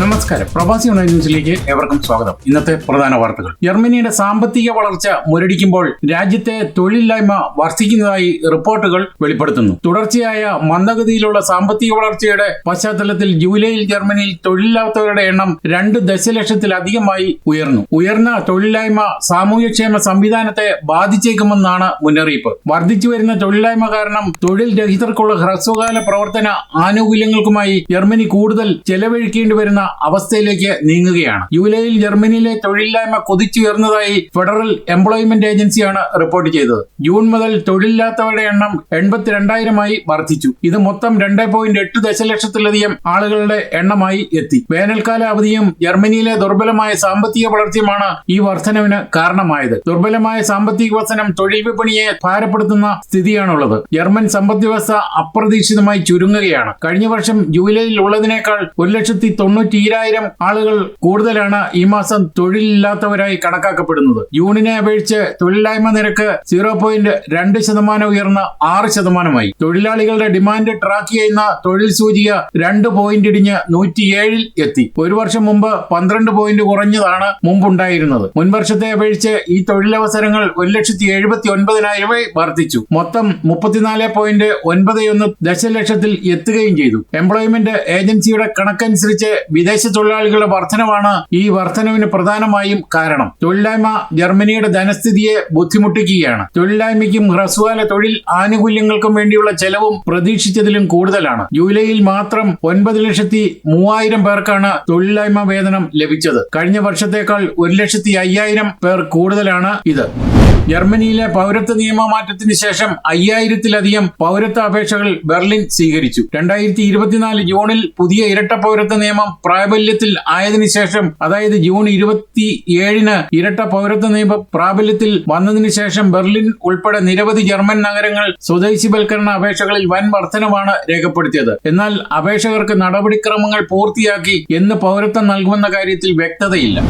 നമസ്കാരം. പ്രവാസി ഓൺലൈൻ ന്യൂസിലേക്ക് ഏവർക്കും സ്വാഗതം. ഇന്നത്തെ പ്രധാന വാർത്തകൾ. ജർമ്മനിയുടെ സാമ്പത്തിക വളർച്ച മുരടിക്കുമ്പോൾ രാജ്യത്തെ തൊഴിലില്ലായ്മ വർദ്ധിക്കുന്നതായി റിപ്പോർട്ടുകൾ വെളിപ്പെടുത്തുന്നു. തുടർച്ചയായ മന്ദഗതിയിലുള്ള സാമ്പത്തിക വളർച്ചയുടെ പശ്ചാത്തലത്തിൽ ജൂലൈയിൽ ജർമ്മനിയിൽ തൊഴിലില്ലാത്തവരുടെ എണ്ണം രണ്ട് ദശലക്ഷത്തിലധികമായി ഉയർന്നു. ഉയർന്ന തൊഴിലില്ലായ്മ സാമൂഹ്യക്ഷേമ സംവിധാനത്തെ ബാധിച്ചേക്കുമെന്നാണ് മുന്നറിയിപ്പ്. വർദ്ധിച്ചു വരുന്ന തൊഴിലില്ലായ്മ കാരണം തൊഴിൽ രഹിതർക്കുള്ള ഹ്രസ്വകാല പ്രവർത്തന ആനുകൂല്യങ്ങൾക്കുമായി ജർമ്മനി കൂടുതൽ ചെലവഴിക്കേണ്ടി വരുന്ന അവസ്ഥയിലേക്ക് നീങ്ങുകയാണ്. ജൂലൈയിൽ ജർമ്മനിയിലെ തൊഴിലില്ലായ്മ കുതിച്ചുയർന്നതായി ഫെഡറൽ എംപ്ലോയ്മെന്റ് ഏജൻസിയാണ് റിപ്പോർട്ട് ചെയ്തത്. ജൂൺ മുതൽ തൊഴിലില്ലാത്തവരുടെ എണ്ണം എൺപത്തിരണ്ടായിരമായി വർദ്ധിച്ചു. ഇത് മൊത്തം രണ്ട് പോയിന്റ് എട്ട് ദശലക്ഷത്തിലധികം ആളുകളുടെ എണ്ണമായി എത്തി. വേനൽക്കാല അവധിയും ജർമ്മനിയിലെ ദുർബലമായ സാമ്പത്തിക വളർച്ചയുമാണ് ഈ വർധനവിന് കാരണമായത്. ദുർബലമായ സാമ്പത്തിക വസനം തൊഴിൽ വിപണിയെ ഭാരപ്പെടുത്തുന്ന സ്ഥിതിയാണുള്ളത്. ജർമ്മൻ സമ്പദ് വ്യവസ്ഥ അപ്രതീക്ഷിതമായി ചുരുങ്ങുകയാണ്. കഴിഞ്ഞ വർഷം ജൂലൈയിൽ ഉള്ളതിനേക്കാൾ ഒരു ലക്ഷത്തി തൊണ്ണൂറ്റിരായിരം ആളുകൾ കൂടുതലാണ് ഈ മാസം തൊഴിലില്ലാത്തവരായി കണക്കാക്കപ്പെടുന്നത്. ജൂണിനെ അപേക്ഷിച്ച് തൊഴിലില്ലായ്മ നിരക്ക് സീറോ പോയിന്റ് രണ്ട് ശതമാനം ഉയർന്ന ആറ് ശതമാനമായി. തൊഴിലാളികളുടെ ഡിമാൻഡ് ട്രാക്ക് ചെയ്യുന്ന തൊഴിൽ സൂചിക രണ്ട് പോയിന്റ് ഇടിഞ്ഞ് നൂറ്റിയേഴിൽ എത്തി. ഒരു വർഷം മുമ്പ് പന്ത്രണ്ട് പോയിന്റ് കുറഞ്ഞതാണ് മുമ്പുണ്ടായിരുന്നത്. മുൻവർഷത്തെ അപേക്ഷിച്ച് ഈ തൊഴിലവസരങ്ങൾ ഒരു ലക്ഷത്തി എഴുപത്തി ഒൻപതിനായിരമായി വർദ്ധിച്ചു. മൊത്തം മുപ്പത്തിനാല് പോയിന്റ് ഒൻപത് ഒന്ന് ദശലക്ഷത്തിൽ എത്തുകയും ചെയ്തു. എംപ്ലോയ്മെന്റ് ഏജൻസിയുടെ കണക്കനുസരിച്ച് വിദേശ തൊഴിലാളികളുടെ വർധനവാണ് ഈ വർധനവിന് പ്രധാനമായും കാരണം. തൊഴിലില്ലായ്മ ജർമ്മനിയുടെ ധനസ്ഥിതിയെ ബുദ്ധിമുട്ടിക്കുകയാണ്. തൊഴിലില്ലായ്മയ്ക്കും ഹ്രസ്വകാല തൊഴിൽ ആനുകൂല്യങ്ങൾക്കും വേണ്ടിയുള്ള ചെലവും പ്രതീക്ഷിച്ചതിലും കൂടുതലാണ്. ജൂലൈയിൽ മാത്രം ഒൻപത് ലക്ഷത്തി മൂവായിരം പേർക്കാണ് തൊഴിലില്ലായ്മ വേതനം ലഭിച്ചത്. കഴിഞ്ഞ വർഷത്തേക്കാൾ ഒരു ലക്ഷത്തി അയ്യായിരം പേർ കൂടുതലാണ് ഇത്. ജർമ്മനിയിലെ പൗരത്വ നിയമ മാറ്റത്തിന് ശേഷം അയ്യായിരത്തിലധികം പൗരത്വ അപേക്ഷകൾ ബെർലിൻ സ്വീകരിച്ചു. രണ്ടായിരത്തി ഇരുപത്തിനാല് ജൂണിൽ പുതിയ ഇരട്ട പൗരത്വ നിയമം പ്രാബല്യത്തിൽ ആയതിനു ശേഷം അതായത് ജൂൺ ഇരുപത്തി ഏഴിന് ഇരട്ട പൗരത്വ നിയമം പ്രാബല്യത്തിൽ വന്നതിനു ശേഷം ബെർലിൻ ഉൾപ്പെടെ നിരവധി ജർമ്മൻ നഗരങ്ങൾ സ്വദേശിവൽക്കരണ അപേക്ഷകളിൽ വൻ വർധനമാണ് രേഖപ്പെടുത്തിയത്. എന്നാൽ അപേക്ഷകർക്ക് നടപടിക്രമങ്ങൾ പൂർത്തിയാക്കി എന്ന് പൗരത്വം നൽകുമെന്ന കാര്യത്തിൽ വ്യക്തതയില്ല.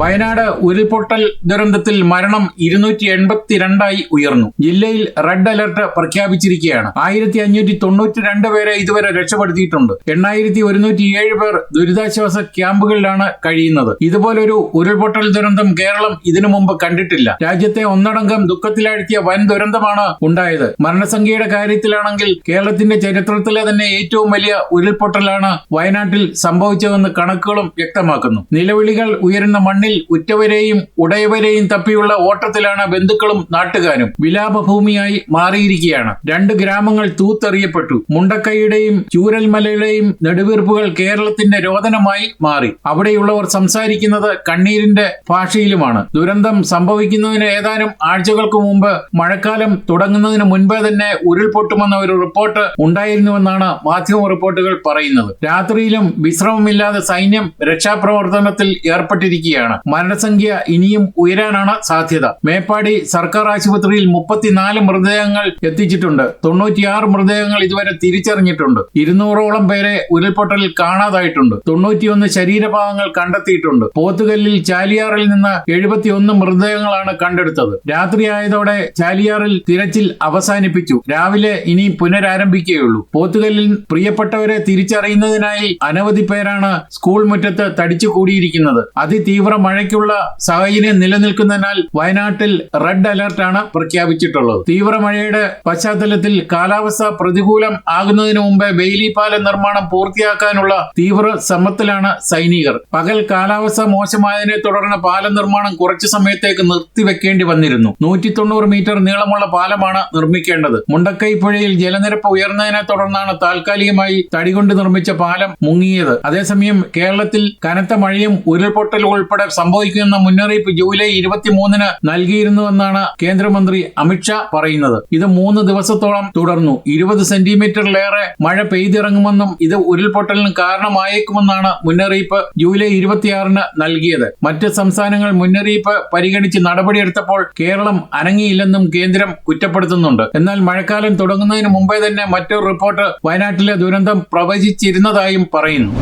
വയനാട് ഉരുൾപൊട്ടൽ ദുരന്തത്തിൽ മരണം ഇരുന്നൂറ്റി എൺപത്തിരണ്ടായി ഉയർന്നു. ജില്ലയിൽ റെഡ് അലർട്ട് പ്രഖ്യാപിച്ചിരിക്കുകയാണ്. ആയിരത്തി അഞ്ഞൂറ്റി തൊണ്ണൂറ്റി രണ്ട് പേരെ ഇതുവരെ രക്ഷപ്പെടുത്തിയിട്ടുണ്ട്. എണ്ണായിരത്തി ഒരുന്നൂറ്റി ഏഴ് പേർ ദുരിതാശ്വാസ ക്യാമ്പുകളിലാണ് കഴിയുന്നത്. ഇതുപോലൊരു ഉരുൾപൊട്ടൽ ദുരന്തം കേരളം ഇതിനു മുമ്പ് കണ്ടിട്ടില്ല. രാജ്യത്തെ ഒന്നടങ്കം ദുഃഖത്തിലാഴ്ത്തിയ വൻ ദുരന്തമാണ് ഉണ്ടായത്. മരണസംഖ്യയുടെ കാര്യത്തിലാണെങ്കിൽ കേരളത്തിന്റെ ചരിത്രത്തിലെ തന്നെ ഏറ്റവും വലിയ ഉരുൾപൊട്ടലാണ് വയനാട്ടിൽ സംഭവിച്ചതെന്ന് കണക്കുകളും വ്യക്തമാക്കുന്നു. നിലവിളികൾ ഉയരുന്ന മണ്ണിൽ ഉറ്റവരെയും ഉടയവരെയും തപ്പിയുള്ള ഓട്ടത്തിലാണ് ബന്ധുക്കളും നാട്ടുകാരും. വിലാപഭൂമിയായി മാറിയിരിക്കുകയാണ്. രണ്ട് ഗ്രാമങ്ങൾ തൂത്തെറിയപ്പെട്ടു. മുണ്ടക്കൈയുടെയും ചൂരൽമലയുടെയും നെടുവീർപ്പുകൾ കേരളത്തിന്റെ രോദനമായി മാറി. അവിടെയുള്ളവർ സംസാരിക്കുന്നത് കണ്ണീരിന്റെ ഭാഷയിലുമാണ്. ദുരന്തം സംഭവിക്കുന്നതിന് ഏതാനും ആഴ്ചകൾക്ക് മുമ്പ് മഴക്കാലം തുടങ്ങുന്നതിന് മുൻപേ തന്നെ ഉരുൾപൊട്ടുമെന്ന ഒരു റിപ്പോർട്ട് ഉണ്ടായിരുന്നുവെന്നാണ് മാധ്യമ റിപ്പോർട്ടുകൾ പറയുന്നത്. രാത്രിയിലും വിശ്രമമില്ലാതെ സൈന്യം രക്ഷാപ്രവർത്തനത്തിൽ ഏർപ്പെട്ടിരിക്കുകയാണ്. മരണസംഖ്യ ഇനിയും ഉയരാനാണ് സാധ്യത. മേപ്പാടി സർക്കാർ ആശുപത്രിയിൽ മുപ്പത്തിനാല് മൃതദേഹങ്ങൾ എത്തിച്ചിട്ടുണ്ട്. തൊണ്ണൂറ്റിയാറ് മൃതദേഹങ്ങൾ ഇതുവരെ തിരിച്ചറിഞ്ഞിട്ടുണ്ട്. ഇരുന്നൂറോളം പേരെ ഉരുൾപൊട്ടലിൽ കാണാതായിട്ടുണ്ട്. തൊണ്ണൂറ്റിയൊന്ന് ശരീരഭാഗങ്ങൾ കണ്ടെത്തിയിട്ടുണ്ട്. പോത്തുകല്ലിൽ ചാലിയാറിൽ നിന്ന് എഴുപത്തിയൊന്ന് മൃതദേഹങ്ങളാണ് കണ്ടെടുത്തത്. രാത്രിയായതോടെ ചാലിയാറിൽ തിരച്ചിൽ അവസാനിപ്പിച്ചു. രാവിലെ ഇനി പുനരാരംഭിക്കുകയുള്ളൂ. പോത്തുകല്ലിൽ പ്രിയപ്പെട്ടവരെ തിരിച്ചറിയുന്നതിനായി അനവധി പേരാണ് സ്കൂൾ മുറ്റത്ത് തടിച്ചു കൂടിയിരിക്കുന്നത് അതിതീവ്ര മഴയ്ക്കുള്ള സാഹചര്യം നിലനിൽക്കുന്നതിനാൽ വയനാട്ടിൽ റെഡ് അലർട്ടാണ് പ്രഖ്യാപിച്ചിട്ടുള്ളത്. തീവ്ര മഴയുടെ പശ്ചാത്തലത്തിൽ കാലാവസ്ഥ പ്രതികൂലം ആകുന്നതിന് മുമ്പേ ബെയിലി പാലം നിർമ്മാണം പൂർത്തിയാക്കാനുള്ള തീവ്ര ശ്രമത്തിലാണ് സൈനികർ. പകൽ കാലാവസ്ഥ മോശമായതിനെ തുടർന്ന് പാലം നിർമ്മാണം കുറച്ചു സമയത്തേക്ക് നിർത്തിവെക്കേണ്ടി വന്നിരുന്നു. നൂറ്റി തൊണ്ണൂറ് മീറ്റർ നീളമുള്ള പാലമാണ് നിർമ്മിക്കേണ്ടത്. മുണ്ടക്കൈ പുഴയിൽ ജലനിരപ്പ് ഉയർന്നതിനെ തുടർന്നാണ് താൽക്കാലികമായി തടികൊണ്ട് നിർമ്മിച്ച പാലം മുങ്ങിയത്. അതേസമയം കേരളത്തിൽ കനത്ത മഴയും ഉരുൾപൊട്ടലും ഉൾപ്പെടെ സംഭവിക്കുമെന്ന മുന്നറിയിപ്പ് ജൂലൈ ഇരുപത്തിമൂന്നിന് നൽകിയിരുന്നുവെന്നാണ് കേന്ദ്രമന്ത്രി അമിത്ഷാ പറയുന്നത്. ഇത് മൂന്ന് ദിവസത്തോളം തുടർന്നു. ഇരുപത് സെന്റിമീറ്ററിലേറെ മഴ പെയ്തിറങ്ങുമെന്നും ഇത് ഉരുൾപൊട്ടലിന് കാരണമായേക്കുമെന്നാണ് മുന്നറിയിപ്പ് ജൂലൈ ഇരുപത്തിയാറിന് നൽകിയത്. മറ്റ് സംസ്ഥാനങ്ങൾ മുന്നറിയിപ്പ് പരിഗണിച്ച് നടപടിയെടുത്തപ്പോൾ കേരളം അനങ്ങിയില്ലെന്നും കേന്ദ്രം കുറ്റപ്പെടുത്തുന്നുണ്ട്. എന്നാൽ മഴക്കാലം തുടങ്ങുന്നതിന് മുമ്പേ തന്നെ മറ്റൊരു റിപ്പോർട്ട് വയനാട്ടിലെ ദുരന്തം പ്രവചിച്ചിരുന്നതായും പറയുന്നു.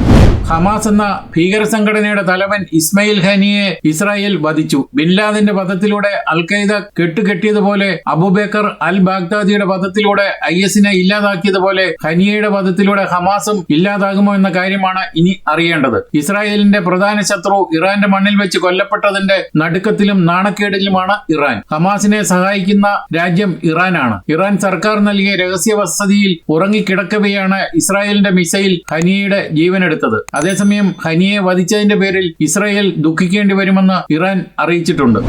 ഹമാസ് എന്ന ഭീകര സംഘടനയുടെ തലവൻ ഇസ്മയിൽ ഹനിയെ ഇസ്രായേൽ വധിച്ചു. ബിൻലാദിന്റെ വധത്തിലൂടെ അൽ ഖൈദ കെട്ടുകെട്ടിയതുപോലെ അബുബേക്കർ അൽ ബാഗ്ദാദിയുടെ വധത്തിലൂടെ ഐ എസിനെ ഇല്ലാതാക്കിയതുപോലെ ഖനിയയുടെ വധത്തിലൂടെ ഹമാസും ഇല്ലാതാകുമോ എന്ന കാര്യമാണ് ഇനി അറിയേണ്ടത്. ഇസ്രായേലിന്റെ പ്രധാന ശത്രു ഇറാന്റെ മണ്ണിൽ വെച്ച് കൊല്ലപ്പെട്ടതിന്റെ നടുക്കത്തിലും നാണക്കേടിലുമാണ് ഇറാൻ. ഹമാസിനെ സഹായിക്കുന്ന രാജ്യം ഇറാനാണ്. ഇറാൻ സർക്കാർ നൽകിയ രഹസ്യ വസതിയിൽ ഉറങ്ങിക്കിടക്കവെയാണ് ഇസ്രായേലിന്റെ മിസൈൽ ഹനിയയുടെ ജീവനെടുത്തത്. അതേസമയം ഹനിയെ വധിച്ചതിന്റെ പേരിൽ ഇസ്രായേൽ ദുഃഖിക്കേണ്ടി വരുമെന്ന് ഇറാൻ അറിയിച്ചിട്ടുണ്ട്.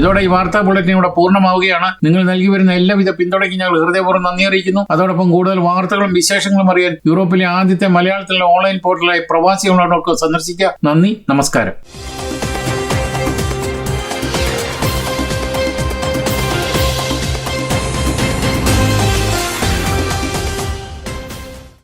ഇതോടെ ഈ വാർത്താ ബുള്ളറ്റിൻ ഇവിടെ പൂർണമാവുകയാണ്. നിങ്ങൾ നൽകി വരുന്ന എല്ലാവിധ പിന്തുണയ്ക്ക് ഞങ്ങൾ ഹൃദയപൂർവം നന്ദി അറിയിക്കുന്നു. അതോടൊപ്പം കൂടുതൽ വാർത്തകളും വിശേഷങ്ങളും അറിയാൻ യൂറോപ്പിലെ ആദ്യത്തെ മലയാളത്തിലെ ഓൺലൈൻ പോർട്ടലായി പ്രവാസി സന്ദർശിക്കുക. നന്ദി നമസ്കാരം.